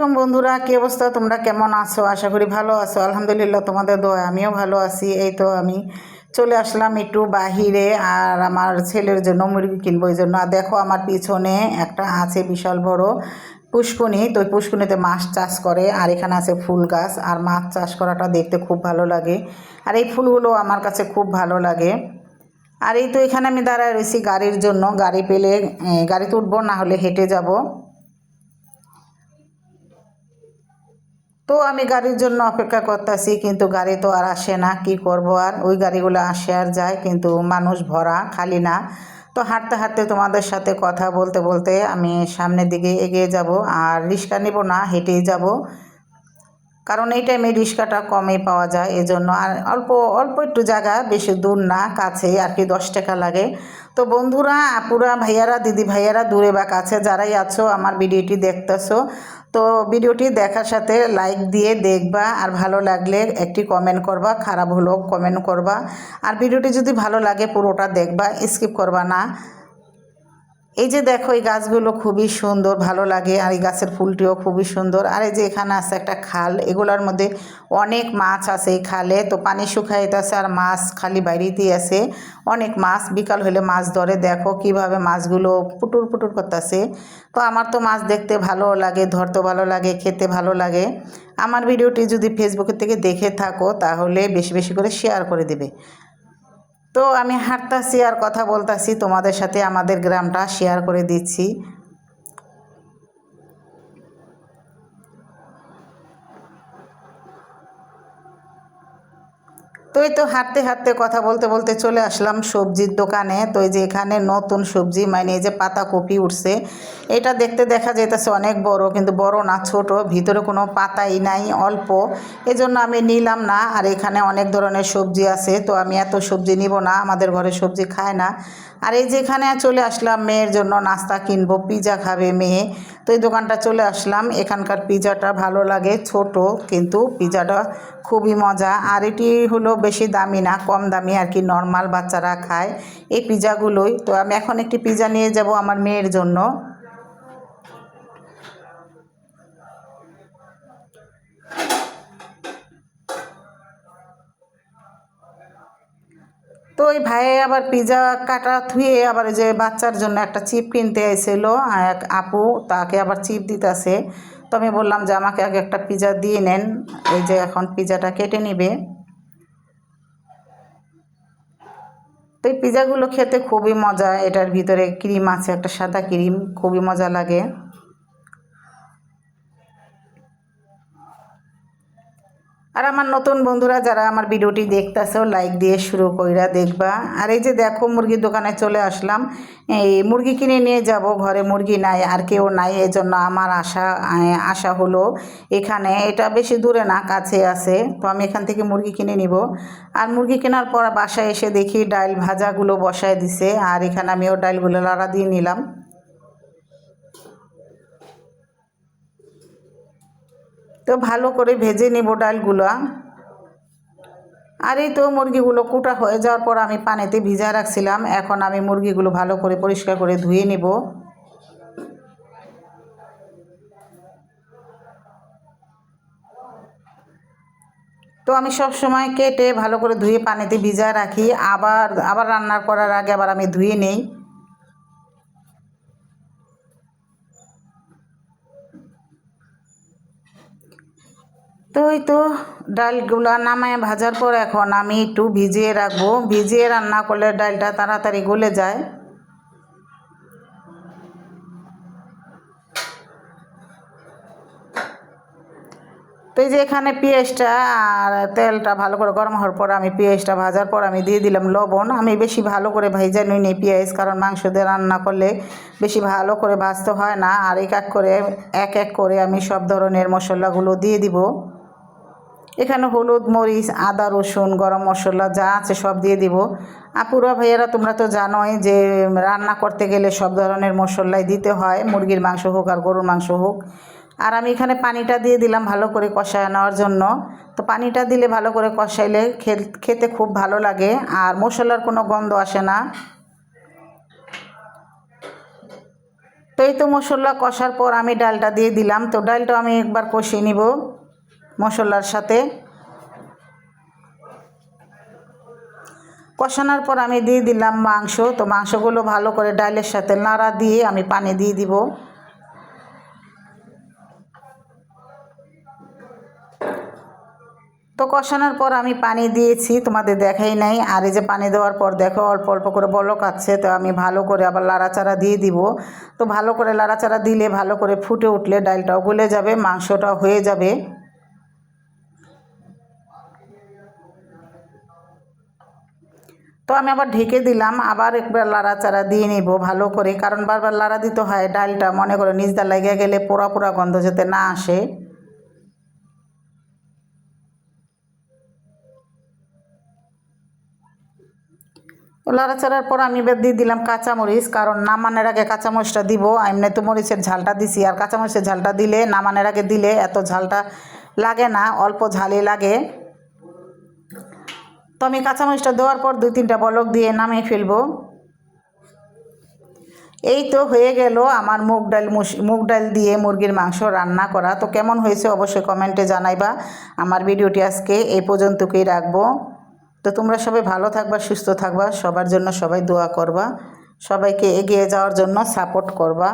এরকম বন্ধুরা, কি অবস্থা? তোমরা কেমন আছো? আশা করি ভালো আছো। আলহামদুলিল্লাহ, তোমাদের দোয়া আমিও ভালো আছি। এই তো আমি চলে আসলাম একটু বাহিরে আর আমার ছেলের জন্য মুরগি কিনবো, এই জন্য। আর দেখো, আমার পিছনে একটা আছে বিশাল বড় পুষ্কুনি। তো ওই পুষ্কুনিতে মাছ চাষ করে আর এখানে আছে ফুল গাছ। আর মাছ চাষ করাটা দেখতে খুব ভালো লাগে। আর এই ফুলগুলো আমার কাছে খুব ভালো লাগে। আর এই তো এখানে আমি দাঁড়ায় রয়েছি গাড়ির জন্য। গাড়ি পেলে গাড়িতে উঠবো, না হলে হেঁটে যাব। তো আমি গাড়ির জন্য অপেক্ষা করতেছি, কিন্তু গাড়ি তো আর আসে না, কি করব আর? ওই গাড়িগুলো আসে আর যায়, কিন্তু মানুষ ভরা, খালি না। তো হাঁটতে হাঁটতে তোমাদের সাথে কথা বলতে বলতে আমি সামনের দিকে এগিয়ে যাব, আর রিক্সা নেব না, হেঁটেই যাব। কারণ এই টাইমে রিক্সাটা কমই পাওয়া যায়, এজন্য আর অল্প অল্প একটু জায়গা বেশি দূর না, কাছেই আর কি দশ টাকা লাগে। তো বন্ধুরা, আপুরা, ভাইয়ারা, দিদি ভাইয়ারা দূরে বা কাছে যারাই আছো, আমার ভিডিওটি দেখতেছো, তো ভিডিওটি দেখার সাথে লাইক দিয়ে দেখবা, আর ভালো লাগলে একটি কমেন্ট করবা, খারাপ হলেও কমেন্ট করবা। আর ভিডিওটি যদি ভালো লাগে পুরোটা দেখবা স্কিপ করবা না। এই যে দেখো, এই গাছগুলো খুবই সুন্দর, ভালো লাগে, আর এই গাছের ফুলটিও খুবই সুন্দর। আর এই যে এখানে আছে একটা খাল, এগুলোর মধ্যে অনেক মাছ আছে এই খালে, তো পানি শুকাইতেছে আর মাছ খালি বাইরেতেই আছে। অনেক মাছ, বিকাল হলে মাছ ধরে। দেখো কীভাবে মাছগুলো পুটুর পুটুর করতেছে। তো আমার তো মাছ দেখতে ভালো লাগে ধরতে ভালো লাগে, খেতে ভালো লাগে। আমার ভিডিওটি যদি ফেসবুকের থেকে দেখে থাকো, তাহলে বেশি বেশি করে শেয়ার করে দেবে। তো আমি হাঁটতাছি আর কথা বলতাছি তোমাদের সাথে আমাদের গ্রামটা শেয়ার করে দিচ্ছি। তো এই তো হাঁটতে হাঁটতে কথা বলতে বলতে চলে আসলাম সবজির দোকানে। তো এই যে এখানে নতুন সবজি মানে এই যে পাতাকপি উঠছে, এটা দেখতে দেখা যাইতেছে অনেক বড়, কিন্তু বড় না, ছোট, ভিতরে কোনো পাতাই নাই, অল্প। এজন্য আমি নিলাম না, আর এখানে অনেক ধরনের সবজি আছে, তো আমি এত সবজি নিব না, আমাদের ঘরে সবজি খায় না। আর এই যেখানে চলে আসলাম মেয়ের জন্য নাস্তা কিনবো, পিজা খাবে মেয়ে। তো এই দোকানটা চলে আসলাম। এখানকার পিজাটা ভালো লাগে, ছোট, কিন্তু পিজাটা খুবই মজা। আর এটি হলো বেশি দামি না, কম দামি আর কি নর্মাল বাচ্চারা খায়। এই পিজাগুলোই। তো আমি এখন একটি পিজা নিয়ে যাব আমার মেয়ের জন্য। তো ওই ভাই আবার পিজা কাটা থুয়ে আবার যে বাচ্চার জন্য একটা চিপ কিনতে এসেছিল এক আপু তাকে আবার চিপ দিতেছে। তো আমি বললাম যে, আমাকে আগে একটা পিজা দিয়ে নেন, এই যে এখন পিজাটা কেটে নিবে। তো এই পিজাগুলো খেতে খুবই মজা, এটার ভিতরে ক্রিম আছে, একটা সাদা ক্রিম, খুবই মজা লাগে। আর আমার নতুন বন্ধুরা যারা আমার ভিডিওটি দেখতেছো লাইক দিয়ে শুরু কইরা দেখবা। আর এই যে দেখো মুরগির দোকানে চলে আসলাম। এই মুরগি কিনে নিয়ে যাব, ঘরে মুরগি নাই, আর কেউ নাই এই জন্য আমার আশা আশা হলো এখানে। এটা বেশি দূরে না, কাছে আছে, তো আমি এখান থেকে মুরগি কিনে নিব। আর মুরগি কেনার পর বাসায় এসে দেখি ডাল ভাজাগুলো বসায় দিছে, আর এখানে আমিও ডালগুলো লাড়া দিয়ে নিলাম। তো ভালো করে ভেজে নেব ডালগুলো। আর এই তো মুরগিগুলো কুটা হয়ে যাওয়ার পর আমি পানিতে ভিজা রাখছিলাম। এখন আমি মুরগিগুলো ভালো করে পরিষ্কার করে ধুয়ে নেব। তো আমি সব সময় কেটে ভালো করে ধুয়ে পানিতে ভিজা রাখি। আবার আবার রান্না করার আগে আবার আমি ধুয়ে নেই। তো ওই তো ডালগুলা নামায় ভাজার পর এখন আমি একটু ভিজিয়ে রাখব। ভিজিয়ে রান্না করলে ডালটা তাড়াতাড়ি গলে যায়। তো এই যে এখানে পেঁয়াজটা আর তেলটা ভালো করে গরম হওয়ার পর আমি পেঁয়াজটা ভাজার পর আমি দিয়ে দিলাম লবণ। আমি বেশি ভালো করে ভাইজা নিই নি পেঁয়াজ, কারণ মাংস দিয়ে রান্না করলে বেশি ভালো করে ভাজতে হয় না। আর এক এক করে, এক এক করে আমি সব ধরনের মশলাগুলো দিয়ে দিব। এখানে হলুদ, মরিচ, আদা, রসুন, গরম মশলা যা আছে সব দিয়ে দিব। আপুরা ভাইয়েরা, তোমরা তো জানোই যে রান্না করতে গেলে সব ধরনের মশলাই দিতে হয়, মুরগির মাংস হোক আর গরুর মাংস হোক। আর আমি এখানে পানিটা দিয়ে দিলাম ভালো করে কষায় নেওয়ার জন্য। তো পানিটা দিলে ভালো করে কষাইলে খেতে খুব ভালো লাগে আর মশলার কোনো গন্ধ আসে না। তো এই তো মশলা কষার পর আমি ডালটা দিয়ে দিলাম। তো ডালটা আমি একবার কষিয়ে নিব। মশলার সাথে। কষানোর পর আমি দিয়ে দিলাম মাংস। তো মাংসগুলো ভালো করে ডালের সাথে নাড়া দিয়ে আমি পানি দিয়ে দিব। তো কষানোর পর আমি পানি দিয়েছি, তোমাদের দেখাই নাই। আর এই যে পানি দেওয়ার পর দেখো, অল্প অল্প করে বলক আছে। তো আমি ভালো করে আবার লাড়াচাড়া দিয়ে দিব। তো ভালো করে লাড়াচাড়া দিলে ভালো করে ফুটে উঠলে ডালটাও গলে যাবে, মাংসটাও হয়ে যাবে। তো আমি আবার ঢেকে দিলাম, আবার একবার লাড়াচাড়া দিয়ে নিব ভালো করে। কারণ বারবার লাড়া দিতে হয়, ডালটা মনে করো নিজদা লেগে গেলে পোড়া পোড়া গন্ধ যাতে না আসে। লাড়াচাড়ার পর আমি এবার দিয়ে দিলাম কাঁচামরিচ, কারণ নামানের আগে কাঁচামরিচটা দিব। এমনি তো মরিচের ঝালটা দিছি, আর কাঁচামরিচের ঝালটা দিলে, নামানের আগে দিলে এত ঝালটা লাগে না, অল্প ঝালই লাগে। তো আমি কাঁচামরিচটা দেওয়ার পর দুই তিনটা বলক দিয়ে নামিয়ে ফেলব। এই তো হয়ে গেল আমার মুগ ডাল মুগ ডাল দিয়ে মুরগির মাংস রান্না করা। তো কেমন হয়েছে অবশ্যই কমেন্টে জানাইবা। আমার ভিডিওটি আজকে এই পর্যন্তকেই রাখব। তো তোমরা সবাই ভালো থাকবা, সুস্থ থাকবা, সবার জন্য সবাই দোয়া করবা। সবাইকে এগিয়ে যাওয়ার জন্য সাপোর্ট করবা।